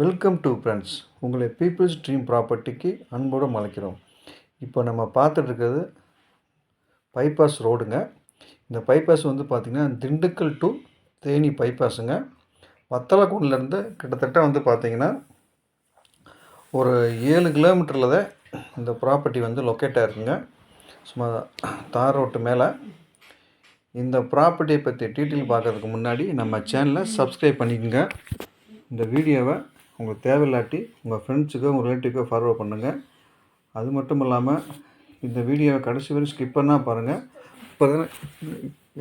Welcome to friends உங்களை peoples dream ப்ராப்பர்ட்டிக்கு அன்போடு அழைக்கிறோம். இப்போ நம்ம பார்த்துட்ருக்கிறது பைபாஸ் ரோடுங்க இந்த பைபாஸ் வந்து பார்த்திங்கன்னா திண்டுக்கல் டு தேனி பைபாஸுங்க வத்தலக்குண்டிலேருந்து கிட்டத்தட்ட வந்து பார்த்திங்கன்னா ஒரு ஏழு கிலோமீட்டரில் தான் இந்த ப்ராப்பர்ட்டி வந்து லொக்கேட் ஆகிருக்குங்க சும்மா தார் ரோட்டு மேலே. இந்த ப்ராப்பர்ட்டியை பற்றி டீட்டெயில் பார்க்கறதுக்கு முன்னாடி நம்ம சேனலை சப்ஸ்கிரைப் பண்ணிக்கோங்க. இந்த வீடியோவை உங்களுக்கு தேவையில்லாட்டி உங்கள் ஃப்ரெண்ட்ஸுக்கோ உங்கள் ரிலேட்டிவ்க்கோ ஃபார்வர்ட் பண்ணுங்கள் அது மட்டும் இல்லாமல் இந்த வீடியோவை கடைசி வரை ஸ்கிப் பண்ணால் பாருங்கள் இப்போ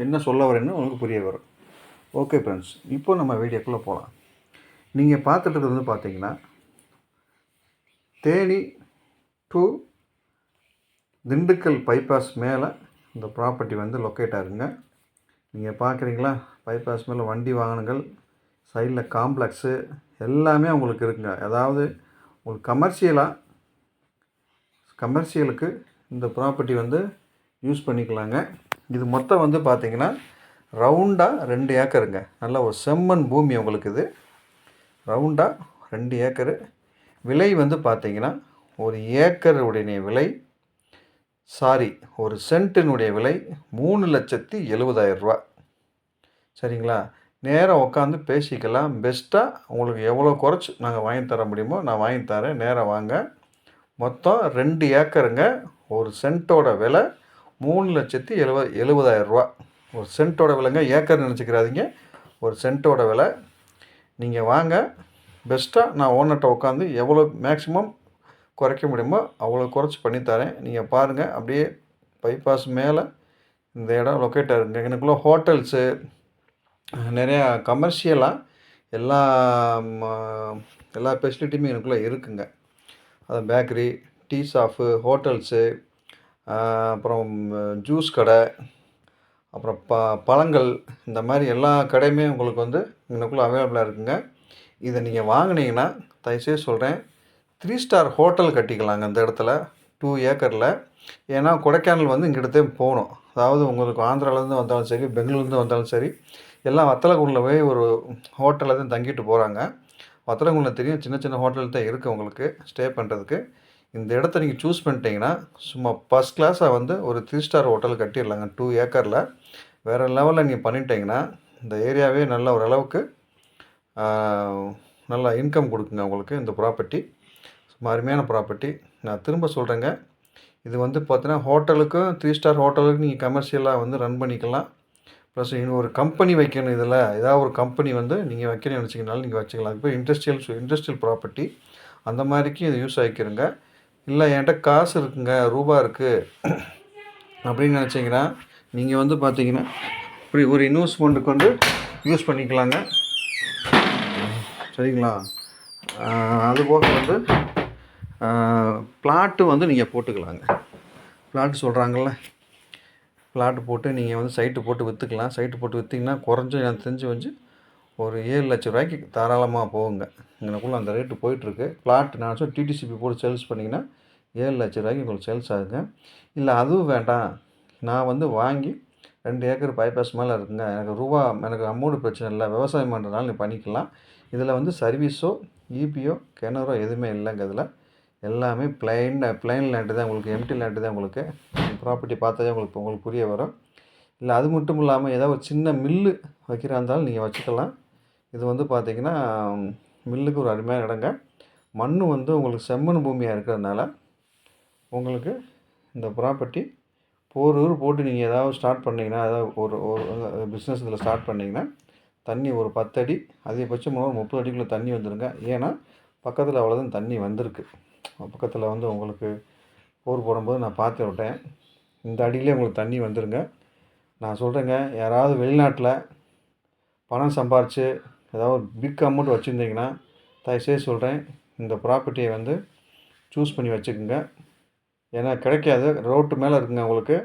என்ன சொல்ல வரேன்னு உங்களுக்கு புரிய வரும். ஓகே ஃப்ரெண்ட்ஸ் இப்போ நம்ம வீடியோக்குள்ளே போகலாம் நீங்கள் பார்த்துட்டு இருக்கிறது வந்து பார்த்தீங்கன்னா தேனி டு திண்டுக்கல் பைபாஸ் மேலே இந்த ப்ராப்பர்ட்டி வந்து லொக்கேட் ஆகுங்க. நீங்கள் பார்க்குறீங்களா? பைபாஸ் மேலே வண்டி வாகனங்கள் சைடில் காம்ப்ளெக்ஸு எல்லாமே உங்களுக்கு இருக்குங்க. அதாவது உங்களுக்கு கமர்ஷியலாக கமர்ஷியலுக்கு இந்த ப்ராப்பர்ட்டி வந்து யூஸ் பண்ணிக்கலாங்க. இது மொத்தம் வந்து பார்த்திங்கன்னா ரவுண்டாக ரெண்டு ஏக்கருங்க. நல்ல ஒரு செம்மண் பூமி உங்களுக்கு இது. ரவுண்டாக ரெண்டு ஏக்கரு. விலை வந்து பார்த்திங்கன்னா ஒரு ஏக்கருடைய விலை சாரி ஒரு சென்ட்டினுடைய விலை மூணு லட்சத்தி எழுபதாயிரம் ரூபா சரிங்களா? நேராக உட்காந்து பேசிக்கலாம். பெஸ்ட்டாக உங்களுக்கு எவ்வளோ குறைச்சி நாங்கள் வாங்கி தர முடியுமோ நான் வாங்கி தரேன். நேராக வாங்க. மொத்தம் ரெண்டு ஏக்கருங்க. ஒரு சென்ட்டோட விலை மூணு லட்சத்தி எழுவ எழுபதாயிரம் ரூபா. ஒரு சென்ட்டோட விலைங்க. ஏக்கர் நினச்சிக்கிறாதீங்க. ஒரு சென்ட்டோட விலை. நீங்கள் வாங்க. பெஸ்ட்டாக நான் ஓனர்கிட்ட உட்காந்து எவ்வளோ மேக்ஸிமம் குறைக்க முடியுமோ அவ்வளோ குறைச்சி பண்ணித்தரேன் நீங்கள் பாருங்கள் அப்படியே பைபாஸ் மேலே இந்த இடம் லொக்கேட் ஆகுங்க எனக்குள்ளே ஹோட்டல்ஸு நிறையா கமர்ஷியலாக எல்லா எல்லா ஃபெசிலிட்டியுமே எனக்குள்ளே இருக்குங்க. அது பேக்கரி டீ ஷாப்பு ஹோட்டல்ஸு அப்புறம் ஜூஸ் கடை அப்புறம் ப பழங்கள் இந்த மாதிரி எல்லா கடையுமே உங்களுக்கு வந்து எனக்குள்ளே அவைலபிளாக இருக்குங்க. இதை நீங்கள் வாங்குனீங்கன்னா தயவுசெய்து சொல்கிறேன் த்ரீ ஸ்டார் ஹோட்டல் கட்டிக்கலாங்க இந்த இடத்துல டூ ஏக்கரில் ஏன்னா கொடைக்கானல் வந்து இங்கிட்டே போகணும். அதாவது உங்களுக்கு ஆந்திராலேருந்து வந்தாலும் சரி பெங்களூர்லேருந்து வந்தாலும் சரி எல்லாம் வத்தலகுண்டில் போய் ஒரு ஹோட்டலில் தான் தங்கிட்டு போகிறாங்க வத்தலகுண்டில் தெரியும் சின்ன சின்ன ஹோட்டல் தான் இருக்குது உங்களுக்கு ஸ்டே பண்ணுறதுக்கு இந்த இடத்த நீங்கள் சூஸ் பண்ணிட்டீங்கன்னா சும்மா ஃபஸ்ட் கிளாஸாக வந்து ஒரு த்ரீ ஸ்டார் ஹோட்டல் கட்டிடலாங்க டூ ஏக்கரில் வேறு லெவலில் நீங்கள் பண்ணிட்டீங்கன்னா இந்த ஏரியாவே நல்ல ஓரளவுக்கு நல்லா இன்கம் கொடுக்குங்க உங்களுக்கு இந்த ப்ராப்பர்ட்டி சும்மா அருமையான ப்ராப்பர்ட்டி நான் திரும்ப சொல்கிறேங்க இது வந்து பார்த்தீங்கன்னா ஹோட்டலுக்கும் த்ரீ ஸ்டார் ஹோட்டலுக்கு நீங்கள் கமர்ஷியலாக வந்து ரன் பண்ணிக்கலாம். ப்ளஸ் இன்னும் ஒரு கம்பெனி வைக்கணும் இதில். ஏதாவது ஒரு கம்பெனி வந்து நீங்கள் வைக்கணும்னு நினச்சிங்கனாலும் நீங்கள் வச்சுக்கலாம். இப்போ இண்டஸ்ட்ரியல் இண்டஸ்ட்ரியல் ப்ராப்பர்ட்டி அந்த மாதிரிக்கும் இது யூஸ் ஆகிக்கிறங்க இல்லை என்கிட்ட காசு இருக்குங்க ரூபா இருக்குது அப்படின்னு நினச்சிங்கன்னா நீங்கள் வந்து பார்த்தீங்கன்னா இப்படி ஒரு இன்வெஸ்ட்மெண்ட்டுக்கு வந்து யூஸ் பண்ணிக்கலாங்க. சரிங்களா? அதுபோக வந்து பிளாட்டு வந்து நீங்கள் போட்டுக்கலாங்க. பிளாட்டு சொல்கிறாங்கள்ல ப்ளாட்டு போட்டு நீங்கள் வந்து சைட்டு போட்டு விற்றுக்கலாம் சைட்டு போட்டு விற்றீங்கன்னா குறைஞ்ச எனக்கு தெரிஞ்சு வந்து ஒரு ஏழு லட்ச ரூபாய்க்கு தாராளமாக போகுங்க. எனக்குள்ளே அந்த ரேட்டு போயிட்டுருக்கு பிளாட் நான் சொல்லி டிடிசிபி போட்டு சேல்ஸ் பண்ணிங்கன்னா ஏழு லட்ச ரூபாய்க்கு உங்களுக்கு சேல்ஸ் ஆகுங்க. இல்லை அதுவும் வேண்டாம். நான் வந்து வாங்கி ரெண்டு ஏக்கர் பைபாஸ் மேலே இருக்குங்க. எனக்கு ரூபா எனக்கு அமௌண்ட் பிரச்சனை இல்லை. விவசாயம் பண்ணுறதுனால நீ பண்ணிக்கலாம். இதில் வந்து சர்வீஸோ இபிஓ கிணறோ எதுவுமே இல்லைங்க இதில். எல்லாமே பிளைன் பிளைன் லேண்டு தான் உங்களுக்கு எம்டி லேண்டு தான் உங்களுக்கு. ப்ராப்பர்ட்டி பார்த்தாலே உங்களுக்கு உங்களுக்கு புரிய வரும். இல்லை அது மட்டும் இல்லாமல் ஏதாவது ஒரு சின்ன மில்லு வைக்கிறா இருந்தாலும் நீங்கள் வச்சுக்கலாம். இது வந்து பார்த்திங்கன்னா மில்லுக்கு ஒரு அருமையான இடங்க. மண் வந்து உங்களுக்கு செம்மண் பூமியாக இருக்கிறதுனால உங்களுக்கு இந்த ப்ராப்பர்ட்டி போர் போட்டு நீங்கள் ஏதாவது ஸ்டார்ட் பண்ணிங்கன்னா ஏதாவது ஒரு ஒரு பிஸ்னஸ் இதில் ஸ்டார்ட் பண்ணிங்கன்னா தண்ணி ஒரு பத்தடி அதிகபட்சம் ஒரு முப்பது அடிக்குள்ளே தண்ணி வந்துடுங்க ஏன்னா பக்கத்தில் அவ்வளோதான் தண்ணி வந்திருக்கு. பக்கத்தில் வந்து உங்களுக்கு போர் போடும்போது நான் பார்த்து விட்டேன். இந்த அடியிலே உங்களுக்கு தண்ணி வந்துடுங்க நான் சொல்கிறேங்க யாராவது வெளிநாட்டில் பணம் சம்பாரித்து ஏதாவது ஒரு பிக் அமௌண்ட் வச்சுருந்தீங்கன்னா தயவுசெய்து சொல்கிறேன் இந்த ப்ராப்பர்ட்டியை வந்து சூஸ் பண்ணி வச்சுக்கோங்க. ஏன்னா கிடைக்காது ரோட்டு மேலே இருக்குங்க உங்களுக்கு.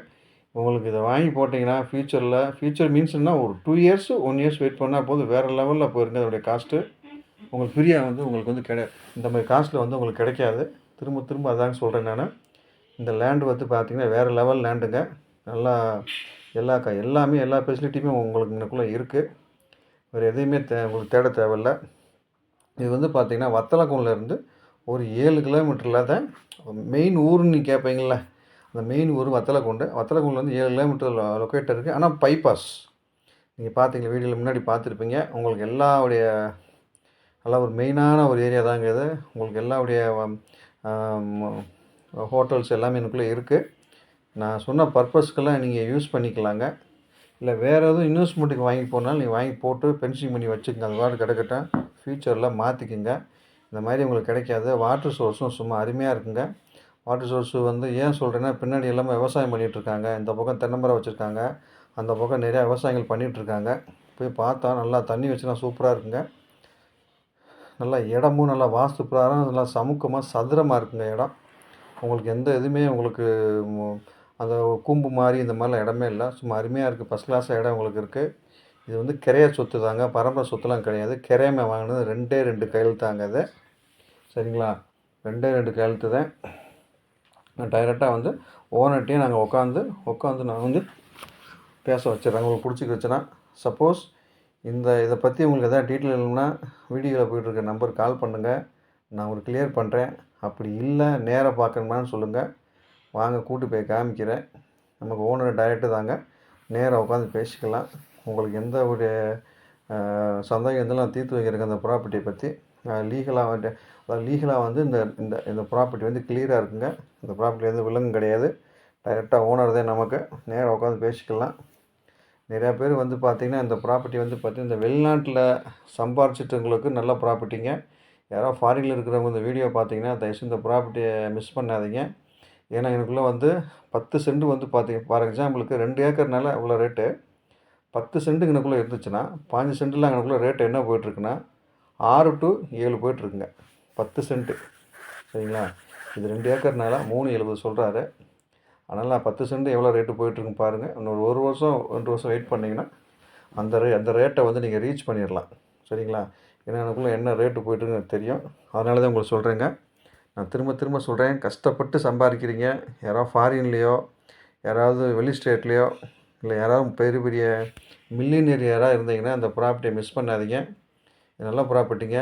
உங்களுக்கு இதை வாங்கி போட்டிங்கன்னா ஃப்யூச்சரில் ஃப்யூச்சர் மீன்ஸ்னால் ஒரு two years one years wait பண்ணால் போதும். வேறு லெவலில் போயிருங்க அதோடைய காஸ்ட்டு உங்களுக்கு ஃப்ரீயாக வந்து உங்களுக்கு வந்து கிடை இந்த மாதிரி காஸ்ட்டில் வந்து உங்களுக்கு கிடைக்காது. திரும்ப திரும்ப அதாங்க சொல்கிறேன் நான். இந்த லேண்டு வந்து பார்த்தீங்கன்னா வேறு லெவல் லேண்டுங்க நல்லா எல்லா க எல்லாமே எல்லா ஃபெசிலிட்டியுமே உங்களுக்கு எனக்குள்ளே இருக்குது வேறு எதையுமே தே உங்களுக்கு தேட தேவையில்ல. இது வந்து பார்த்திங்கன்னா வத்தலக்குண்டிலேருந்து ஒரு ஏழு கிலோமீட்டரில் தான் மெயின் ஊருன்னு கேட்பீங்கள அந்த மெயின் ஊர் வத்தலக்குண்டு. வத்தலக்குண்டுலேருந்து ஏழு கிலோமீட்டர் லொக்கேட் இருக்குது ஆனால் பைபாஸ் நீங்கள் பார்த்தீங்க வீடியோவில் முன்னாடி பார்த்துருப்பீங்க உங்களுக்கு எல்லாவுடைய நல்லா ஒரு மெயினான ஒரு ஏரியா தாங்க இது. உங்களுக்கு எல்லாவுடைய ஹோட்டல்ஸ் எல்லாமே எனக்குள்ளே இருக்குது நான் சொன்ன பர்பஸ்க்கெல்லாம் நீங்கள் யூஸ் பண்ணிக்கலாங்க. இல்லை வேறு எதுவும் இன்வெஸ்ட்மெண்ட்டுக்கு வாங்கி போனாலும் நீங்கள் வாங்கி போட்டு பென்சிங் பண்ணி வச்சுக்கோங்க. அது வாட்டு கிடக்கட்டும். ஃப்யூச்சரில் மாற்றிக்குங்க இந்த மாதிரி உங்களுக்கு கிடைக்காது. வாட்டர் சோர்ஸும் சும்மா அருமையாக இருக்குங்க. வாட்டர் சோர்ஸு வந்து ஏன் சொல்கிறேன்னா பின்னாடி எல்லாமே விவசாயம் பண்ணிகிட்ருக்காங்க இந்த பக்கம் தென்னமரம் வச்சுருக்காங்க. அந்த பக்கம் நிறையா விவசாயங்கள் பண்ணிகிட்ருக்காங்க போய் பார்த்தா நல்லா தண்ணி வச்சுனா சூப்பராக இருக்குங்க. நல்லா இடமும் நல்லா வாஸ்து பிரகாரம் நல்லா சமுக்கமாக சதுரமாக இருக்குங்க இடம். உங்களுக்கு எந்த இதுவுமே உங்களுக்கு அந்த கூம்பு மாதிரி இந்த மாதிரிலாம் இடமே இல்லை. சும்மா அருமையாக இருக்குது ஃபஸ்ட் கிளாஸாக இடம் உங்களுக்கு இருக்குது இது வந்து கிரைய சொத்து தாங்க. பரம்பரை சொத்துலாம் கிடையாது. கிரையமை வாங்கினது ரெண்டே ரெண்டு கையெழுத்தாங்க இது சரிங்களா? ரெண்டே ரெண்டு கையெழுத்து தான். நான் டைரெக்டாக வந்து ஓனர்கிட்டையும் நாங்கள் உட்காந்து உட்காந்து நான் வந்து பேச வச்சிடறேன். உங்களுக்கு பிடிச்சிக்கிச்சுன்னா சப்போஸ் இந்த இதை பற்றி உங்களுக்கு எதாவது டீட்டெயில் இல்லைன்னா வீடியோவில் போய்ட்டுருக்க நம்பர் கால் பண்ணுங்கள் நான் உங்களுக்கு கிளியர் பண்ணுறேன் அப்படி இல்லை நேராக பார்க்கணுமான்னு சொல்லுங்கள் வாங்க கூட்டு போய் காமிக்கிறேன். நமக்கு ஓனர் டைரெக்டு தாங்க. நேராக உட்காந்து பேசிக்கலாம். உங்களுக்கு எந்த ஒரு சந்தேகம் இருந்தாலும் தீர்த்து வைக்கிறதுக்கு அந்த ப்ராப்பர்ட்டியை பற்றி லீகலாக வந்து அதாவது லீகலாக வந்து இந்த இந்த இந்த ப்ராப்பர்ட்டி வந்து கிளியராக இருக்குங்க. இந்த ப்ராப்பர்ட்டி வந்து விலங்கு கிடையாது. டைரெக்டாக ஓனர் தான் நமக்கு. நேராக உட்காந்து பேசிக்கலாம். நிறையா பேர் வந்து பார்த்திங்கன்னா இந்த ப்ராப்பர்ட்டி வந்து பார்த்திங்கன்னா இந்த வெளிநாட்டில் சம்பாரிச்சிட்டவங்களுக்கு நல்ல ப்ராப்பர்ட்டிங்க யாரோ ஃபாரினில் இருக்கிறவங்க இந்த வீடியோ பார்த்தீங்கன்னா தயவுசெய்து இந்த ப்ராப்பர்ட்டியை மிஸ் பண்ணாதீங்க. ஏன்னா எனக்குள்ளே வந்து பத்து சென்ட் வந்து பார்த்திங்க ஃபார் எக்ஸாம்பிளுக்கு ரெண்டு ஏக்கர்னால இவ்வளோ ரேட்டு பத்து சென்ட்டு எனக்குள்ளே இருந்துச்சுன்னா பாஞ்சு சென்ட்டில் எனக்குள்ளே ரேட்டு என்ன போயிட்டுருக்குன்னா ஆறு டு ஏழு போயிட்டுருக்குங்க. பத்து சென்ட்டு சரிங்களா? இது ரெண்டு ஏக்கர்னால மூணு எழுபது சொல்கிறாரு அதனால் பத்து சென்ட் எவ்வளோ ரேட்டு போயிட்டுருக்குன்னு பாருங்கள் இன்னொரு ஒரு வருஷம் ரெண்டு வருஷம் வெயிட் பண்ணிங்கன்னா அந்த ரே அந்த ரேட்டை வந்து நீங்கள் ரீச் பண்ணிடலாம். சரிங்களா? ஏன்னா எனக்குள்ளே என்ன ரேட்டு போயிட்டுருக்குன்னு தெரியும். அதனால தான் உங்களுக்கு சொல்கிறேங்க நான் திரும்ப திரும்ப சொல்கிறேன் கஷ்டப்பட்டு சம்பாதிக்கிறீங்க. யாராவது ஃபாரின்லேயோ யாராவது வெளி ஸ்டேட்லேயோ இல்லை யாராவது பெரிய பெரிய மில்லியனியர் யாராக இருந்தீங்கன்னா அந்த ப்ராப்பர்ட்டியை மிஸ் பண்ணாதீங்க. நல்ல ப்ராப்பர்ட்டிங்க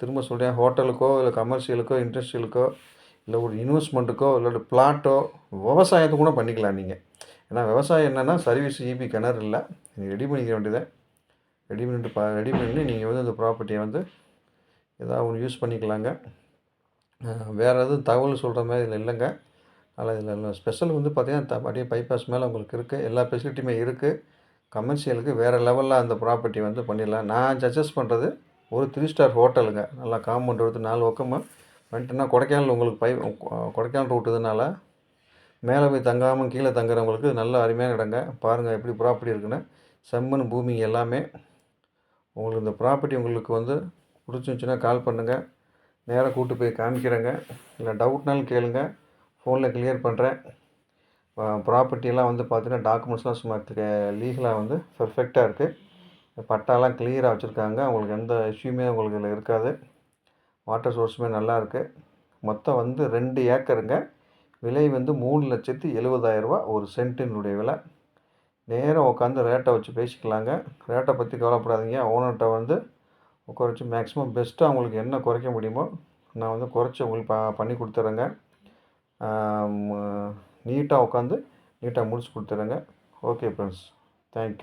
திரும்ப சொல்கிறேன் ஹோட்டலுக்கோ இல்லை கமர்ஷியலுக்கோ இண்டஸ்ட்ரியலுக்கோ இல்லை ஒரு இன்வெஸ்ட்மெண்ட்டுக்கோ இல்லை பிளாட்டோ விவசாயத்தை கூட பண்ணிக்கலாம் நீங்கள் ஏன்னா விவசாயம் என்னென்னா சர்வீஸ் ஈபி கிணறு இல்லை. நீங்கள் ரெடி பண்ணிக்க வேண்டியதை ரெடி பண்ணிட்டு பா ரெடி பண்ணி நீங்கள் வந்து அந்த ப்ராப்பர்ட்டியை வந்து ஏதாவது ஒன்று யூஸ் பண்ணிக்கலாங்க. வேறு எதுவும் தகவல் சொல்கிற மாதிரி இதில் இல்லைங்க. அதில் இதில் இல்லை. ஸ்பெஷல் வந்து பார்த்திங்கன்னா அப்படியே பைபாஸ் மேலே உங்களுக்கு இருக்குது எல்லா ஃபெசிலிட்டியுமே இருக்குது கமர்ஷியலுக்கு வேறு லெவலில் அந்த ப்ராப்பர்ட்டி வந்து பண்ணிடலாம். நான் சஜஸ்ட் பண்ணுறது ஒரு த்ரீ ஸ்டார் ஹோட்டலுங்க நல்லா காம்பவுண்ட் எடுத்து நாலு பக்கமாக வந்துட்டுனா கொடைக்கானல் உங்களுக்கு பை கொடைக்கானல் ரூட்டுதுனால மேலே போய் தங்காமல் கீழே தங்குறவங்களுக்கு நல்ல அருமையான இடங்க. பாருங்கள் எப்படி ப்ராப்பர்ட்டி இருக்குன்னு. செம்மண் பூமி எல்லாமே. உங்களுக்கு இந்த ப்ராப்பர்ட்டி உங்களுக்கு வந்து பிடிச்சிருந்துச்சின்னா கால் பண்ணுங்கள் நேராக கூட்டு போய் காமிக்கிறேங்க. இல்லை டவுட்னாலும் கேளுங்க. ஃபோனில் கிளியர் பண்ணுறேன் ப்ராப்பர்ட்டியெல்லாம் வந்து பார்த்தீங்கன்னா டாக்குமெண்ட்ஸ்லாம் சும்மா லீகலாக வந்து பெர்ஃபெக்டாக இருக்குது பட்டாலாம் கிளியராக வச்சுருக்காங்க. உங்களுக்கு எந்த இஷ்யூமே உங்களுக்கு இதில் இருக்காது. வாட்டர் சோர்ஸுமே நல்லாயிருக்கு மொத்தம் வந்து ரெண்டு ஏக்கருங்க. விலை வந்து மூணு லட்சத்தி எழுபதாயிரரூபா ஒரு சென்ட்டினுடைய விலை. நேராக உட்காந்து ரேட்டை வச்சு பேசிக்கலாங்க. ரேட்டை பற்றி கவலைப்படாதீங்க. ஓனர்கிட்ட வந்து குறைச்சி மேக்ஸிமம் பெஸ்ட்டாக உங்களுக்கு என்ன குறைக்க முடியுமோ நான் வந்து குறைச்சி உங்களுக்கு ப பண்ணி கொடுத்துட்றேங்க நீட்டாக உட்காந்து நீட்டாக முடிச்சு கொடுத்துறேங்க. Okay friends thank you